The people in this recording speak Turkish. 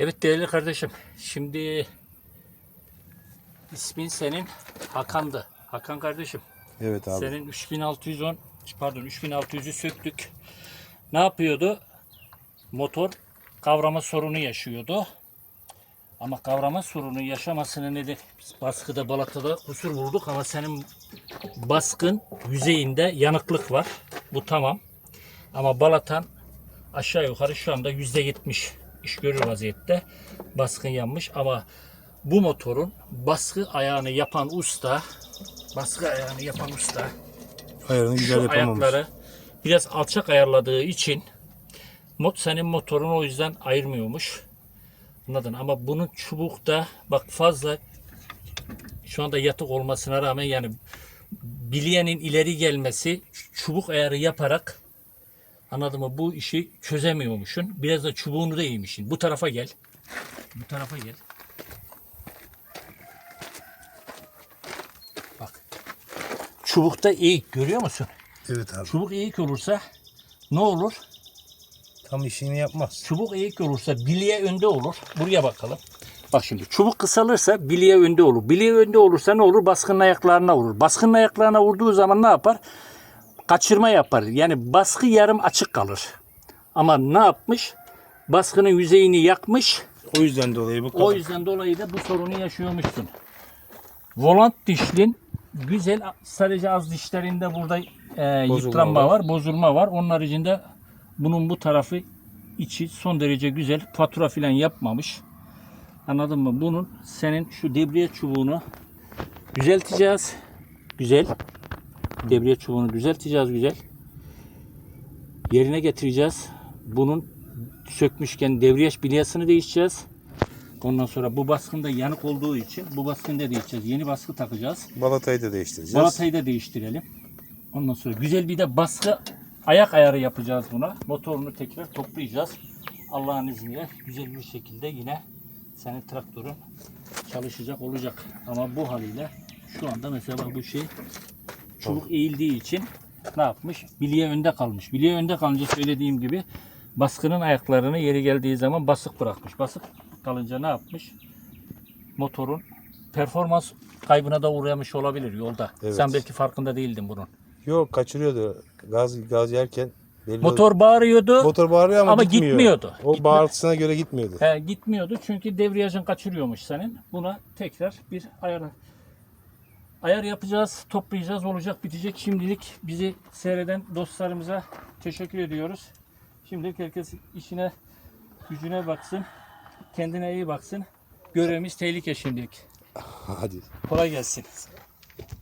Evet değerli kardeşim. Şimdi ismin senin Hakan'dı. Hakan kardeşim. Evet abi. Senin 3610 pardon 3600'ü söktük. Ne yapıyordu? Motor kavrama sorunu yaşıyordu. Ama kavrama sorunu yaşamasının nedeni biz baskıda balatada kusur bulduk ama senin baskın yüzeyinde yanıklık var. Bu tamam. Ama balatan aşağı yukarı şu anda %70 iş görür vaziyette. Baskın yanmış ama bu motorun baskı ayağını yapan usta baskı ayağını yapan usta Ayarını güzel şu yapamamış. ayakları biraz alçak ayarladığı için mod senin motorunu o yüzden ayırmıyormuş. Anladın ama bunun çubukta bak fazla şu anda yatık olmasına rağmen yani bilyenin ileri gelmesi çubuk ayarı yaparak anladın mı bu işi çözemiyormuşsun. Biraz da çubuğunu da yemişsin. Bu tarafa gel. Bu tarafa gel. Bak. Çubukta eğik görüyor musun? Evet abi. Çubuk eğik olursa ne olur? Tam işini yapmaz. Çubuk eğik olursa bilye önde olur. Buraya bakalım. Bak şimdi çubuk kısalırsa bilye önde olur. Bilye önde olursa ne olur? Baskının ayaklarına vurur. Baskının ayaklarına vurduğu zaman ne yapar? Kaçırma yapar. Yani baskı yarım açık kalır. Ama ne yapmış? Baskının yüzeyini yakmış. O yüzden dolayı bu kadar. O yüzden dolayı da bu sorunu yaşıyormuşsun. Volant dişlin güzel sadece az dişlerinde burada e, Bozulma yıpranma var. var. bozulma var. Onun haricinde bunun bu tarafı içi son derece güzel. Fatura filan yapmamış. Anladın mı? Bunun senin şu debriye çubuğunu düzelteceğiz. Güzel. Debriye çubuğunu düzelteceğiz güzel. Yerine getireceğiz. Bunun sökmüşken debriyaj bilyasını değişeceğiz. Ondan sonra bu baskında yanık olduğu için bu baskını da değişeceğiz. Yeni baskı takacağız. Balatayı da değiştireceğiz. Balatayı da değiştirelim. Ondan sonra güzel bir de baskı ayak ayarı yapacağız buna. Motorunu tekrar toplayacağız. Allah'ın izniyle güzel bir şekilde yine senin traktörün çalışacak olacak. Ama bu haliyle şu anda mesela bu şey çubuk eğildiği için ne yapmış? Bilye önde kalmış. Bilye önde kalınca söylediğim gibi baskının ayaklarını yeri geldiği zaman basık bırakmış. Basık kalınca ne yapmış? Motorun performans kaybına da uğramış olabilir yolda. Evet. Sen belki farkında değildin bunun. Yok kaçırıyordu. Gaz gaz yerken belli Motor bağırıyordu. motor bağırıyor ama, Ama gitmiyor. gitmiyordu. O Gitme- bağırtısına göre gitmiyordu. He, gitmiyordu çünkü debriyajın kaçırıyormuş senin. Buna tekrar bir ayar ayar yapacağız, toplayacağız, olacak, bitecek. Şimdilik bizi seyreden dostlarımıza teşekkür ediyoruz. Şimdilik herkes işine, gücüne baksın, kendine iyi baksın. Görevimiz tehlike şimdilik. Hadi. Kolay gelsin.